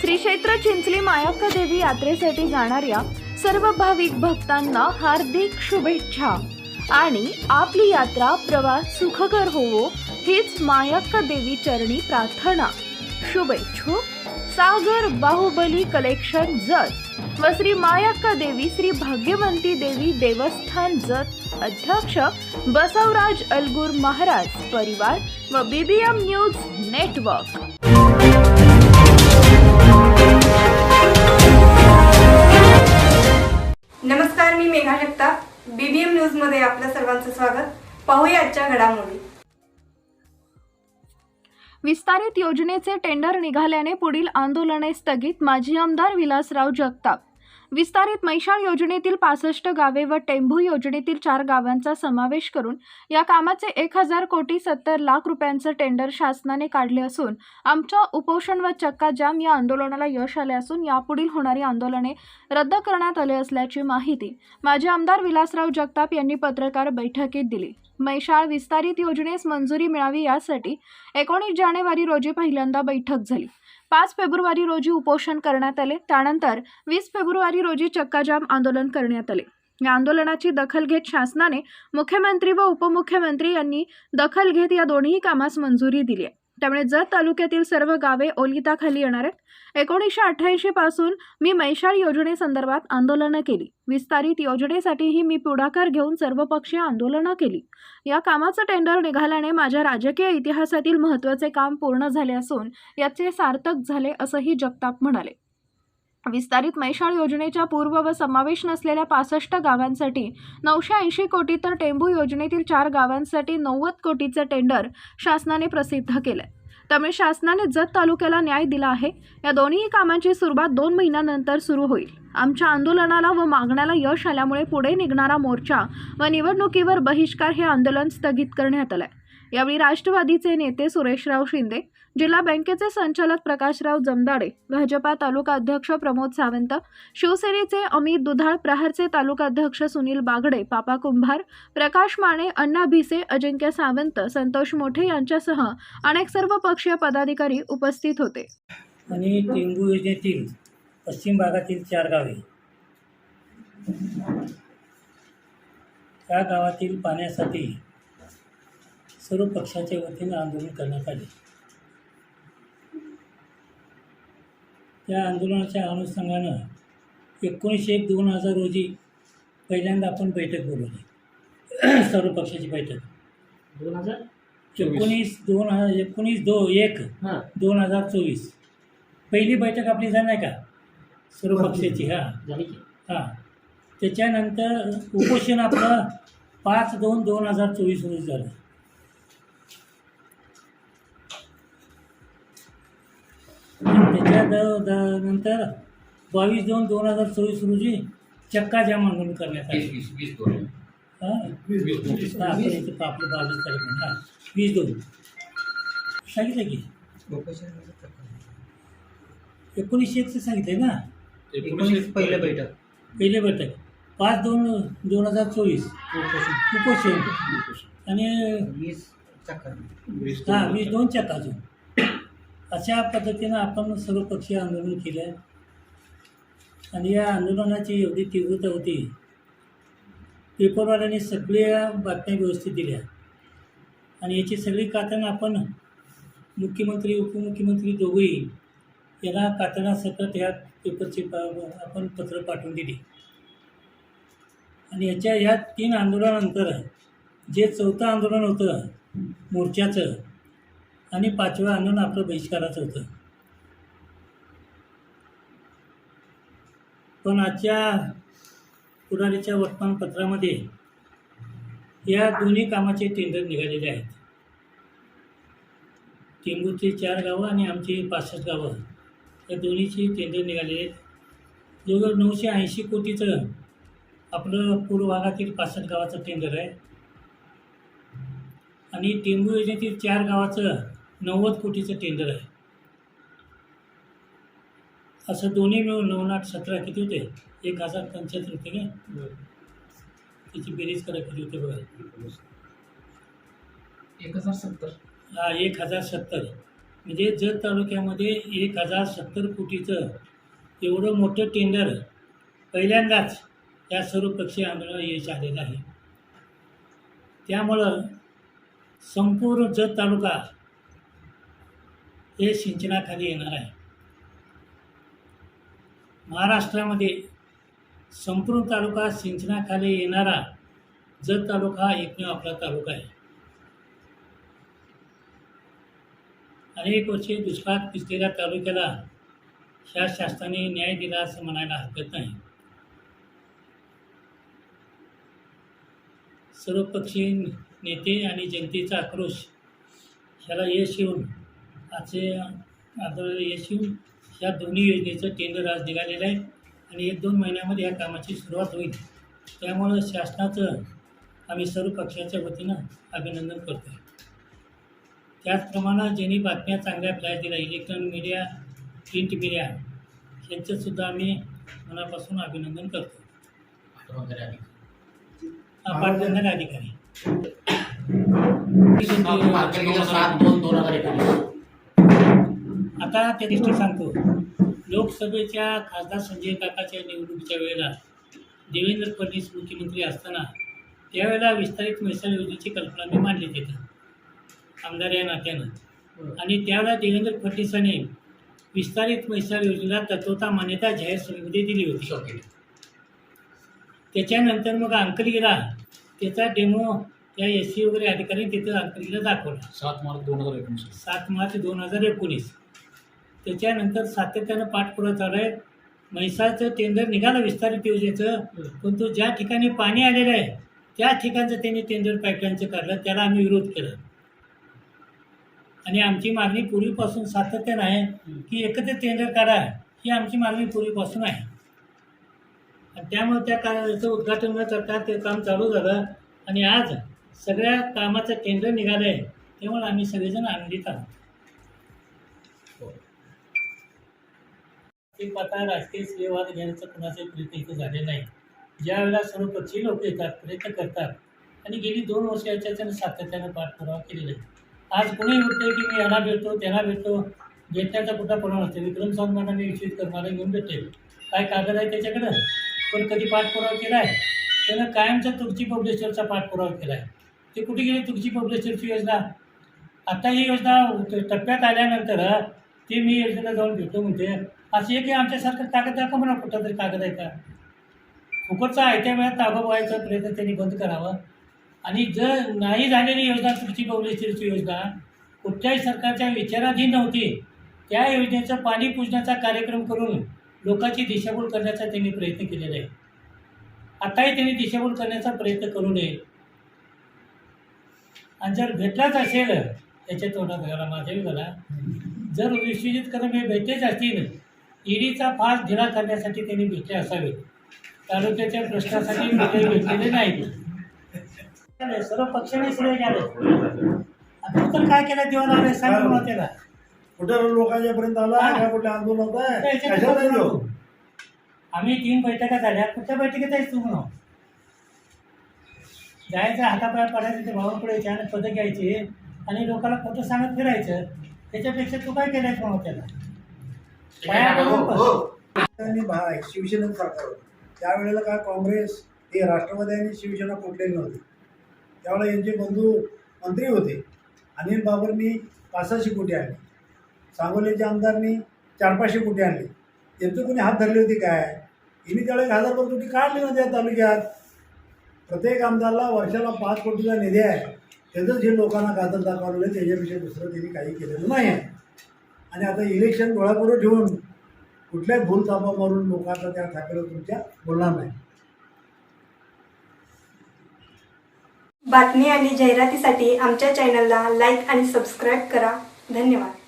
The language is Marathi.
श्री क्षेत्र चिंचली मायाक्का देवी यात्रेसाठी जाणाऱ्या सर्व भाविक भक्तांना हार्दिक शुभेच्छा. आणि आपली यात्रा प्रवास सुखकर होवो हीच मायाक्का देवी चरणी प्रार्थना. शुभेच्छू. सागर बाहुबली कलेक्शन जत. व श्री मायाक्का देवी श्री भाग्यवंती देवी देवस्थान जत. अध्यक्ष बसवराज अलगूर महाराज परिवार व बीबीएम न्यूज नेटवर्क नमस्कार मी मेघा जगताप. बीबीएम न्यूजमध्ये आपलं सर्वांचं स्वागत. पाहूया आजच्या घडामोडी. विस्तारित योजनेचे टेंडर निघाल्याने पुढील आंदोलने स्थगित माजी आमदार विलासराव जगताप. विस्तारित मैशाळ योजनेतील पासष्ट गावे व टेंभू योजनेतील चार गावांचा समावेश करून या कामाचे एक हजार कोटी सत्तर लाख रुपयांचं टेंडर शासनाने काढले असून आमच्या उपोषण व चक्का जाम या आंदोलनाला यश आले असून यापुढील होणारी आंदोलने रद्द करण्यात आले असल्याची माहिती माजी आमदार विलासराव जगताप यांनी पत्रकार बैठकीत दिली. मैशाळ विस्तारित योजनेस मंजुरी मिळावी यासाठी एकोणीस जानेवारी रोजी पहिल्यांदा बैठक झाली. पाच फेब्रुवारी रोजी उपोषण करण्यात आले. त्यानंतर वीस फेब्रुवारी रोजी चक्काजाम आंदोलन करण्यात आले. या आंदोलनाची दखल घेत शासनाने मुख्यमंत्री व उपमुख्यमंत्री यांनी दखल घेत या दोन्ही कामास मंजुरी दिली आहे. त्यामुळे जत तालुक्यातील सर्व गावे ओलिताखाली येणार आहेत. एकोणीसशे अठ्ठ्याऐंशी पासून मी मैशाळ योजनेसंदर्भात आंदोलनं केली. विस्तारित योजनेसाठीही मी पुढाकार घेऊन सर्वपक्षीय आंदोलनं केली. या कामाचं टेंडर निघाल्याने माझ्या राजकीय इतिहासातील महत्त्वाचे काम पूर्ण झाले असून याचे सार्थक झाले असंही जगताप म्हणाले. विस्तारित मैशाळ योजनेच्या पूर्व व समावेश नसलेल्या पासष्ट गावांसाठी नऊशे ऐंशी कोटी तर टेंभू योजनेतील चार गावांसाठी नव्वद कोटीचं टेंडर शासनाने प्रसिद्ध केलंय. त्यामुळे शासनाने जत तालुक्याला न्याय दिला आहे. या दोन्ही कामांची सुरुवात दोन महिन्यानंतर सुरू होईल. आमच्या आंदोलनाला व मागण्याला यश आल्यामुळे पुढे निघणारा मोर्चा व निवडणुकीवर बहिष्कार हे आंदोलन स्थगित करण्यात आलं आहे यावेळी राष्ट्रवादीचे नेते सुरेशराव शिंदे जिल्हा बँकेचे संचालक प्रकाशराव जमदाडे भाजपा तालुका अध्यक्ष प्रमोद सावंत शिवसेनेचे अमित दुधाळ प्रहारचे तालुका अध्यक्ष सुनील बागडे पापा कुंभार प्रकाश माने अण्णा भिसे अजिंक्य सावंत संतोष मोठे यांच्यासह अनेक सर्व पक्षीय पदाधिकारी उपस्थित होते. आणि टेंबू योजनेतील पश्चिम भागातील चार गावे. त्या गावातील पाण्यासाठी सर्व पक्षाच्या वतीने आंदोलन करण्यात आले. त्या आंदोलनाच्या अनुषंगानं एकोणीसशे एक दोन हजार रोजी पहिल्यांदा आपण बैठक बोलवली. सर्व पक्षाची बैठक. दोन हजार एकोणीस दोन हजार एकोणीस दो एक हां. दोन हजार चोवीस. पहिली बैठक आपली झाली नाही का? सर्व पक्षाची हां. हां. त्याच्यानंतर उपोषण आपलं पाच दोन दोन हजार चोवीस रोजी झालं. नंतर बावीस दोन दोन हजार चोवीस रोजी चक्का जाम आंदोलन करण्यात आले. आपलं बावीस तारीख म्हणून. हां वीस दोन. सांगितलं की? एकोणीसशे एकचं सांगितलं ना? एकोणीसशे पहिलं बैठक. पहिले बैठक. पाच दोन दोन हजार चोवीस. उपोषण. आणि वीस चक्कर. वीस हां वीस दोन चक्का अजून. अशा पद्धतीनं आपण सर्वपक्षीय आंदोलन केलं आणि या आंदोलनाची एवढी तीव्रता होती पेपरवाल्यांनी सगळ्या बातम्या व्यवस्थित दिल्या. आणि याची सगळी कातण आपण मुख्यमंत्री उपमुख्यमंत्री दोघंही यांना कातणासकट ह्या पेपरची आपण पत्र पाठवून दिली. आणि याच्या ह्या तीन आंदोलनानंतर जे चौथं आंदोलन होतं मोर्चाचं आणि पाचव्या आंदोलन आपलं बहिष्काराचं होतं. पण आजच्या पुढारीच्या वर्तमानपत्रामध्ये या दोन्ही कामाचे टेंडर निघालेले आहेत. टेंबूचे चार गावं आणि आमची पासष्ट गावं. या दोन्हीची टेंडर निघालेले आहेत. जवळजवळ नऊशे ऐंशी कोटीचं आपलं पूर्व भागातील पासष्ट गावाचं टेंडर आहे. आणि टेंबू योजनेतील चार गावाचं नव्वद कोटीचं टेंडर आहे. असं दोन्ही मिळून नऊ आठ सतरा किती होते? एक हजार पंच्याहत्तर होते का? त्याची बेरीज करा किती होते बघा. एक हजार सत्तर. हा एक हजार सत्तर. म्हणजे जत तालुक्यामध्ये एक हजार सत्तर कोटीचं एवढं मोठं टेंडर पहिल्यांदाच या सर्वपक्षीय आंदोलनाला यश आलेलं आहे. त्यामुळं संपूर्ण जत तालुका हे सिंचनाखाली येणार आहे. महाराष्ट्रामध्ये संपूर्ण तालुका सिंचनाखाली येणारा जत तालुका हा एकमेव आपला तालुका आहे. अनेक वर्षे दुष्काळात पिसलेल्या तालुक्याला ह्या शासनाने न्याय दिला असं म्हणायला हरकत नाही. सर्वपक्षीय नेते आणि जनतेचा आक्रोश ह्याला यश येऊन आजचे आंदोलन या ह्या दोन्ही योजनेचं टेंडर आज निघालेलं आहे आणि एक दोन महिन्यामध्ये या कामाची सुरुवात होईल. त्यामुळं शासनाचं आम्ही सर्व पक्षाच्या वतीनं अभिनंदन करतो आहे त्याचप्रमाणे ज्यांनी बातम्या चांगल्या फ्लॅश दिल्या इलेक्ट्रॉनिक मीडिया प्रिंट मीडिया यांचंसुद्धा आम्ही मनापासून अभिनंदन करतो पाटबंधारे अधिकारी. सात दोन दोन हजार आता त्या दृष्टी सांगतो. लोकसभेच्या खासदार संजय काकाच्या निवडणुकीच्या वेळेला देवेंद्र फडणवीस मुख्यमंत्री असताना त्यावेळेला विस्तारित मैसाळ योजनेची कल्पना मी मांडली तिथं आमदार या नात्यानं. आणि त्यावेळेला देवेंद्र फडणवीसांनी विस्तारित मैसाळ योजनेला तत्वता मान्यता जाहीर समितीमध्ये दिली होती. त्याच्यानंतर मग अंकलीला त्याचा डेमो त्या एस सी वगैरे अधिकाऱ्यांनी तिथं अंकलीला दाखवला. सात मार्च दोन हजार एकोणीस. सात मार्च दोन हजार एकोणीस. त्याच्यानंतर सातत्यानं पाठपुरा चालू आहे. म्हैसाळचं टेंडर निघालं विस्तारित योजनेचं. पण तो ज्या ठिकाणी पाणी आलेलं आहे त्या ठिकाणचं त्यांनी टेंडर पाईपलाईनचं काढलं. त्याला आम्ही विरोध केला. आणि आमची मागणी पूर्वीपासून सातत्यानं आहे की एकत्र टेंडर काढा ही आमची मागणी पूर्वीपासून आहे. आणि त्यामुळे त्या कार्याचं उद्घाटन न करता ते काम चालू झालं. आणि आज सगळ्या कामाचं टेंडर निघालं आहे त्यामुळे आम्ही सगळेजण आनंदित आहोत. ते आता राजकीय स्त्रीवाद घेण्याचा कुणाचा प्रयत्न इथं झाले नाही. ज्यावेळेला सर्वपक्षीय सर्व लोक येतात प्रयत्न करतात आणि गेली दोन वर्ष याच्यानं सातत्यानं पाठपुरावा केलेला आहे. आज कोणी म्हणतंय की मी याला भेटतो त्याला भेटतो भेटण्याचा कुठला प्रमाण असतो विक्रम सांगताना मी विश्वित करणारा घेऊन भेटेल काय कागद आहे त्याच्याकडं? पण कधी पाठपुरावा केला आहे त्यानं कायमचा तुळशी पब्लिशरचा पाठपुरावा केला आहे ते कुठे गेली तुळशी पब्लिशरची योजना? आता ही योजना टप्प्यात आल्यानंतर ते मी योजनेला जाऊन भेटतो म्हणते असं एक आमच्यासारखं कागद दाखव म्हणा कुठं तरी कागद आहे का? फुकटचा आयत्या वेळात ताबा व्हायचा प्रयत्न त्यांनी बंद करावा. आणि जर नाही झालेली योजना तुमची बहुलेश्वरीची योजना कुठल्याही सरकारच्या विचाराधीन नव्हती त्या योजनेचं पाणी पुजण्याचा कार्यक्रम करून लोकांची दिशाभूल करण्याचा त्यांनी प्रयत्न केलेला आहे. आताही त्यांनी दिशाभूल करण्याचा प्रयत्न करू नये. आणि जर भेटलाच असेल याच्या तोंडात घाला माझ्या घाला. जर विश्वजित कदम हे भेटलेच असतील ईडीचा फास ढिला करण्यासाठी त्यांनी भेटले असावे तालुक्याच्या प्रश्नासाठी भेटलेले नाही. सर्व पक्षाने श्रेय घ्यावे तू तर काय केलं देवाला आले सांग त्याला. कुठं लोकांच्या पर्यंत आला. काय कुठे आंदोलन. आम्ही तीन बैठका झाल्या. कुठल्या बैठकीत आहेस तू म्हणून? जायचं हातापाय पडायचं ते भावाकडे यायचे आणि पदं घ्यायची आणि लोकांना खोटं सांगत फिरायचं. त्याच्यापेक्षा तू काय केलंय म्हणून त्याला? पाया शिवसेनेचं सरकार होतं. त्यावेळेला काय काँग्रेस हे राष्ट्रवादी आणि शिवसेना फुटलेली नव्हती. त्यावेळेला यांचे बंधू मंत्री होते. अनिल बाबरनी पाचशे कोटी आणले. सांगोलीच्या आमदारनी चार पाचशे कोटी आणले. यांचं कोणी हात धरले होते काय? हिने त्यावेळेला एक हजार कोटी काढली नव्हती या तालुक्यात? प्रत्येक आमदारला वर्षाला पाच कोटीचा निधी आहे. त्याचंच हे लोकांना कातर दाखवलेलं त्याच्यापेक्षा दुसरं त्यांनी काही केलेलं नाही आहे. आणि आता इलेक्शन डोळ्यापुढे ठेवून कुठल्याही भूल तापा मारून लोकांना त्या ठाकरे तुमच्या बोलणार नाही. बातमी आणि जाहिरातीसाठी आमच्या चॅनलला लाईक आणि सबस्क्राईब करा. धन्यवाद.